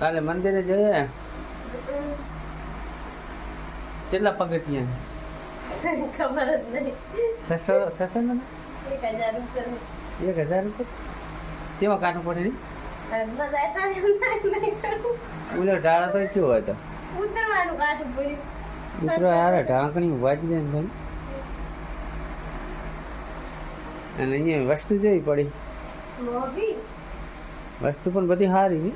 કાલે મંદિરે જઈએ. કેટલા પગથિયા? ખબર જ નહીં. સસો સસો ને? એક હજાર રૂપિયા એક હજાર રૂપિયા? કેમાં કાઢવું પડે ઓલો ઢાળો તો શું હોય તો? ઉતરવાનું કાઢું પડ્યું. મિત્રો યાર ઢાંકણી વાંચી જાય ને અને અહીંયા વસ્તુ જોવી પડી. વસ્તુ પણ બધી સારી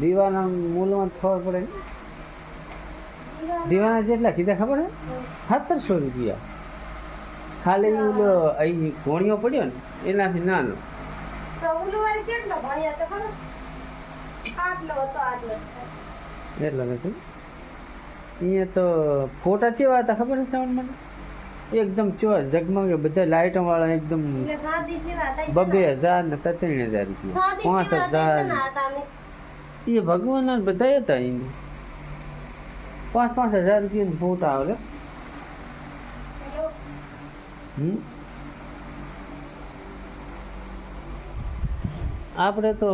દીવાના મૂલમાં ખબર પડે દીવાના જેટલા કીધા ખબર હે. સત્તરસો રૂપિયા. ખાલી ઓલો અહીં ઘોણીઓ પડ્યો ને એનાથી નાનો. એટલો નથી. અહીંયા તો ફોટા ચેવા હતા ખબર છે તમને? મને એકદમ ચો જગમગે બધા લાઇટો વાળા એકદમ બબે હજાર ને ત્રણ હજાર રૂપિયા. પાંચ હજાર. એ ભગવાન બધા હતા એને પાંચ પાંચ હજાર રૂપિયા ફોટા આવે. આપણે તો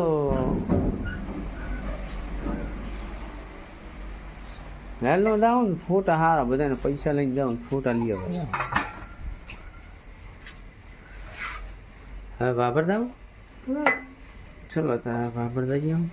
હેલો દાવ ને ફોટા સારા બધાને પૈસા લઈને જાઉં ફોટા લઈ આવો. હવે બાબર દાવ ચલો તારા બાબર જઈએ હું